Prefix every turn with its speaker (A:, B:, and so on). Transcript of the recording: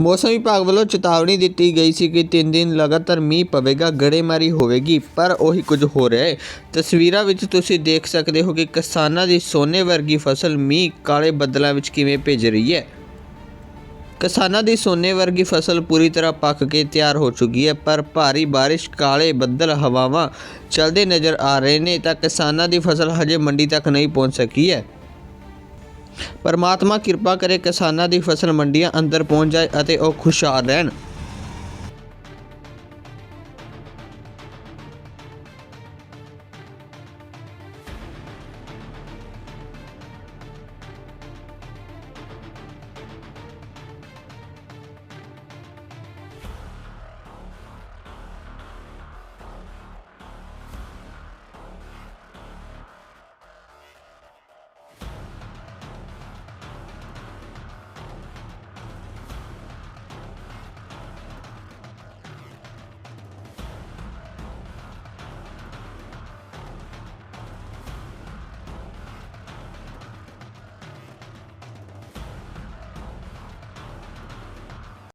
A: ਮੌਸਮ ਵਿਭਾਗ ਵੱਲੋਂ ਚੇਤਾਵਨੀ ਦਿੱਤੀ ਗਈ ਸੀ ਕਿ 3 ਦਿਨ ਲਗਾਤਾਰ ਮੀਂਹ ਪਵੇਗਾ, ਗੜੇਮਾਰੀ ਹੋਵੇਗੀ, ਪਰ ਉਹੀ ਕੁਝ ਹੋ ਰਿਹਾ ਹੈ। ਤਸਵੀਰਾਂ ਵਿੱਚ ਤੁਸੀਂ ਦੇਖ ਸਕਦੇ ਹੋ ਕਿ ਕਿਸਾਨਾਂ ਦੀ ਸੋਨੇ ਵਰਗੀ ਫਸਲ ਮੀਂਹ ਕਾਲੇ ਬੱਦਲਾਂ ਵਿੱਚ ਕਿਵੇਂ ਭਿੱਜ ਰਹੀ ਹੈ। ਕਿਸਾਨਾਂ ਦੀ ਸੋਨੇ ਵਰਗੀ ਫਸਲ ਪੂਰੀ ਤਰ੍ਹਾਂ ਪੱਕ ਕੇ ਤਿਆਰ ਹੋ ਚੁੱਕੀ ਹੈ, ਪਰ ਭਾਰੀ ਬਾਰਿਸ਼, ਕਾਲੇ ਬੱਦਲ, ਹਵਾਵਾਂ ਚੱਲਦੇ ਨਜ਼ਰ ਆ ਰਹੇ ਨੇ ਤਾਂ ਕਿਸਾਨਾਂ ਦੀ ਫਸਲ ਹਜੇ ਮੰਡੀ ਤੱਕ ਨਹੀਂ ਪਹੁੰਚ ਸਕੀ ਹੈ। ਪਰਮਾਤਮਾ ਕਿਰਪਾ ਕਰੇ ਕਿਸਾਨਾਂ ਦੀ ਫਸਲ ਮੰਡੀਆਂ ਅੰਦਰ ਪਹੁੰਚ ਜਾਏ ਅਤੇ ਉਹ ਖੁਸ਼ਹਾਲ ਰਹਿਣ।